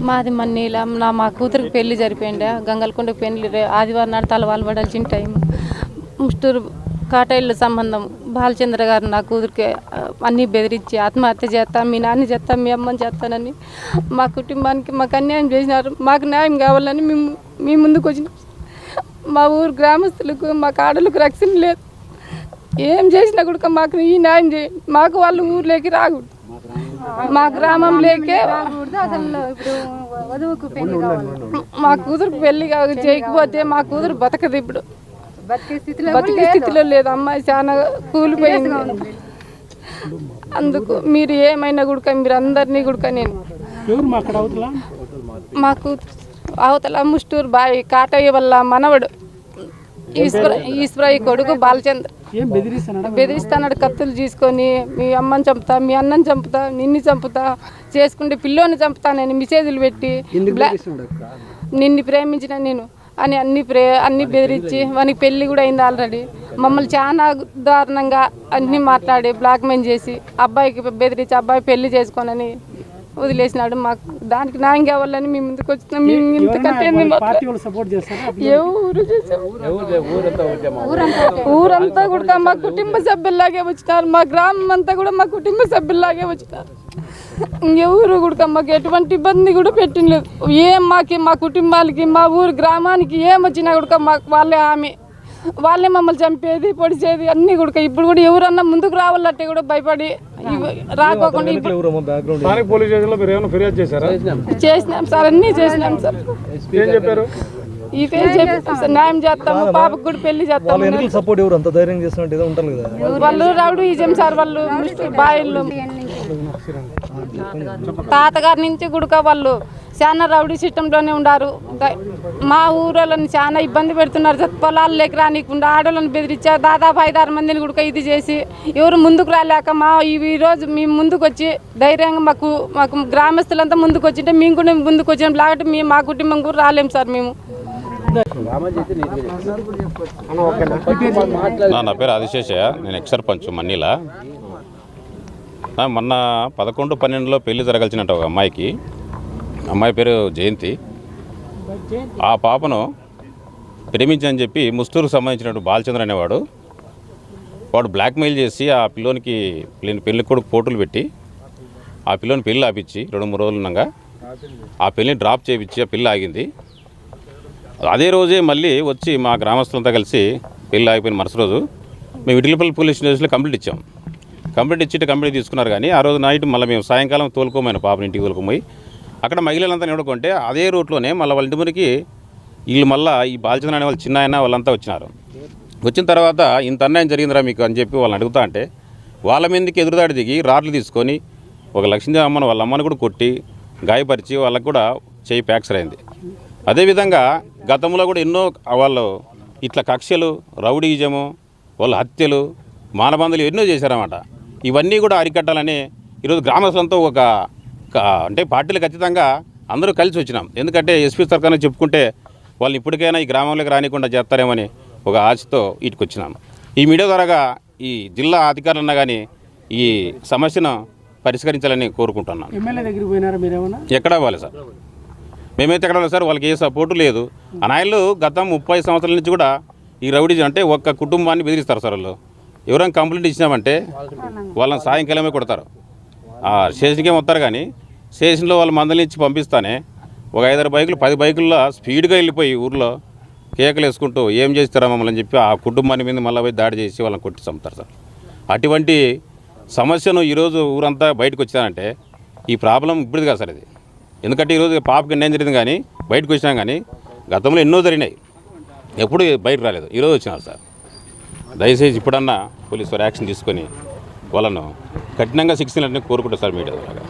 మాది మన్నీల నా మా కూతురికి పెళ్ళి జరిపోయిండే. గంగలకొండకు పెళ్ళి ఆదివారం నాడు తలవాలు పడాల్సిన టైం. ముస్టూరు కాటైళ్ళ సంబంధం. బాలచంద్ర గారు నా కూతురికి అన్నీ బెదిరించి ఆత్మహత్య చేస్తా మీ నాన్న చేస్తా మీ అమ్మని చేస్తానని మా కుటుంబానికి మాకు అన్యాయం చేసినారు. మాకు న్యాయం కావాలని మేము మీ ముందుకు వచ్చినాం. మా ఊరు గ్రామస్తులకు మా కాడలకు రక్షణ లేదు. ఏం చేసినా కూడా మాకు ఈ న్యాయం చేయండి. మాకు వాళ్ళు ఊర్లోకి రాకూడదు. మా పెళ్ళి కావాలి మా కూతురు పెళ్ళి చేయకపోతే మా కూతురు బతకదు ఇప్పుడు. బతికే స్థితిలో లేదు. అమ్మాయి చాలా కూలిపోయింది. అందుకు మీరు ఏమైనా గుడక మీరు అందరినీ గుడక నేను. ఎవరు మా కూతురు అవతల ముస్టూరు బాయి కాటయ్య వల్ల మనవడు. ఈశ్వరయ్య కొడుకు బాలచంద్ర. బెదిరిస్తాడు కత్తులు తీసుకొని మీ అమ్మని చంపుతా మీ అన్నని చంపుతా నిన్ను చంపుతా చేసుకుంటే పిల్లోని చంపుతా నేను మెసేజ్లు పెట్టి నిన్ను ప్రేమించిన నేను అని అన్ని ప్రే అన్ని బెదిరించి వానికి పెళ్ళి కూడా అయింది ఆల్రెడీ. మమ్మల్ని చాలా దారుణంగా అన్ని మాట్లాడి బ్లాక్మెయిల్ చేసి అబ్బాయికి బెదిరించి అబ్బాయి పెళ్ళి చేసుకోనని వదిలేసినాడు. మాకు దానికి న్యాయం కావాలని మేము ముందుకు వచ్చినాం. మేము ఇంతకంటే ఎవరు చేసారు ఊరంతా కూడా మా కుటుంబ సభ్యుల్లాగే వచ్చినారు. మా గ్రామం అంతా కూడా మా కుటుంబ సభ్యుల్లాగే వచ్చినారు. ఎవరు కూడా మాకు ఎటువంటి ఇబ్బంది కూడా పెట్టినలేదు ఏం మాకి మా కుటుంబాలకి మా ఊరు గ్రామానికి ఏం వచ్చినా కూడా మాకు వాళ్ళే హామీ. వాళ్ళే మమ్మల్ని చంపేది పొడిచేది అన్నీ కూడా ఇప్పుడు కూడా ఎవరన్నా ముందుకు రావాలంటే కూడా భయపడి రాకోకుండా ఇప్పుడు స్థానిక పోలీస్ స్టేషన్లో మీరు ఏమైనా ఫిర్యాదు చేశారా? చేసినాం. సార్ అన్నీ చేసినాం సార్. ఏం చెప్పారు? ఇదే చెప్పాం సార్ న్యాయం చేస్తాము పాపకు కూడా పెళ్ళి చేస్తాము సపోర్ట్ ఎవరు? అంత ధైర్యం చేస్తున్నట్టు ఏదో ఉంటారు కదా. వాళ్ళు రౌడు ఇజం సార్ వాళ్ళు బాయిళ్ళు. తాతగారి నుంచి గుడక వాళ్ళు చాలా రౌడీ సిస్టంలోనే ఉన్నారు మా ఊరోళ్ళని చాలా ఇబ్బంది పెడుతున్నారు. సార్ పొలాలు లేక రానికుండా ఆడోళ్ళని బెదిరించారు దాదాపు ఐదారు మందిని గుడక ఇది చేసి ఎవరు ముందుకు రాలేక మా ఈ- ఈ రోజు మేము ముందుకు వచ్చి ధైర్యంగా మాకు మాకు గ్రామస్తులంతా ముందుకు వచ్చింటే మేము కూడా ముందుకు వచ్చినాం లేకపోతే మేము మా కుటుంబం కూడా రాలేం సార్ మేము. నా నా పేరు ఆదిశేషయ్య. నేను ఎక్స్ సర్పంచ్ మన్నీలా. మొన్న పదకొండు పన్నెండులో పెళ్ళి జరగాల్సినట్టు ఒక అమ్మాయికి. అమ్మాయి పేరు జయంతి. ఆ పాపను ప్రేమించని చెప్పి ముస్తూరుకు సంబంధించినట్టు బాలచంద్ర అనేవాడు వాడు బ్లాక్మెయిల్ చేసి ఆ పిల్లోనికి పెళ్ళి కొడుకు ఫోటోలు పెట్టి ఆ పిల్లోని పెళ్ళి ఆపించి రెండు మూడు రోజులు ఉన్నాగా ఆ పెళ్ళిని డ్రాప్ చేయించి ఆ పెళ్ళి ఆగింది. అదే రోజే మళ్ళీ వచ్చి మా గ్రామస్తులంతా కలిసి పెళ్ళి ఆగిపోయిన మరుసటి రోజు మేము ఇటిలపల్లి పోలీస్ స్టేషన్లో కంప్లీట్ ఇచ్చాం. కంప్లీట్ ఇచ్చి కంప్లీట్ తీసుకున్నారు కానీ ఆ రోజు నైట్ మళ్ళీ మేము సాయంకాలం తోలుకోమైన పాపని ఇంటికి తోలుకోమోయి అక్కడ మహిళలంతా నిడుకుంటే అదే రూట్లోనే మళ్ళీ వాళ్ళ ఇంటి మురికి వీళ్ళు మళ్ళీ ఈ బాలచంద్ర అనే వాళ్ళు చిన్న ఆయన వాళ్ళంతా వచ్చినారు. వచ్చిన తర్వాత ఇంత అన్యాయం జరిగిందిరా మీకు అని చెప్పి వాళ్ళని అడుగుతా అంటే వాళ్ళ మీదకి ఎదురుదాడి దిగి రాడ్లు తీసుకొని ఒక లక్ష్మీదేవి అమ్మను వాళ్ళ అమ్మని కూడా కొట్టి గాయపరిచి వాళ్ళకు కూడా చేయి ఫ్యాక్చర్ అయింది అదేవిధంగా గతంలో కూడా ఎన్నో వాళ్ళు ఇట్లా కక్షలు రౌడీజము వాళ్ళ హత్యలు మానబంధులు ఎన్నో చేశారన్నమాట. ఇవన్నీ కూడా అరికట్టాలని ఈరోజు గ్రామస్తులంతా ఒక అంటే పార్టీలకు ఖచ్చితంగా అందరూ కలిసి వచ్చినాం. ఎందుకంటే ఎస్పీ సర్కార్ని చెప్పుకుంటే వాళ్ళు ఇప్పటికైనా ఈ గ్రామంలోకి రానికుండా చేస్తారేమని ఒక ఆశతో ఇటుకు వచ్చినాం ఈ మీడియా ద్వారాగా ఈ జిల్లా అధికారులన్నా కానీ ఈ సమస్యను పరిష్కరించాలని మీరేమన్నా? ఎక్కడ అవ్వాలి సార్? మేమైతే ఎక్కడ సార్? వాళ్ళకి ఏ సపోర్టు లేదు. అనాయలు గత ముప్పై సంవత్సరాల నుంచి కూడా ఈ రౌడీజం అంటే ఒక్క కుటుంబాన్ని బెదిరిస్తారు సార్ వాళ్ళు. ఎవరైనా కంప్లైంట్ ఇచ్చినామంటే వాళ్ళని సాయంకాలమే కొడతారు. స్టేషన్కి స్టేషన్కే వస్తారు కానీ స్టేషన్లో వాళ్ళు మందలి ఇచ్చి పంపిస్తానే ఒక ఐదారు బైకులు పది బైకుల్లో స్పీడ్గా వెళ్ళిపోయి ఊర్లో కేకలు వేసుకుంటూ ఏం చేస్తారా మమ్మల్ని అని చెప్పి ఆ కుటుంబాన్ని మీద మళ్ళీ పోయి దాడి చేసి వాళ్ళని కొట్టి చంపుతారు సార్. అటువంటి సమస్యను ఈరోజు ఊరంతా బయటకు వచ్చానంటే ఈ ప్రాబ్లం ఇప్పుడు కాదు సార్ ఇది. ఎందుకంటే ఈరోజు పాపకి నేను జరిగింది కానీ బయటకు వచ్చినా కానీ గతంలో ఎన్నో జరిగినాయి. ఎప్పుడు బయట రాలేదు. ఈరోజు వచ్చినారు సార్. దయచేసి ఇప్పుడన్నా పోలీసు వారు యాక్షన్ తీసుకొని వాళ్ళను కఠినంగా శిక్షించాలని కోరుకుంటారు సార్ మీడియా ద్వారా.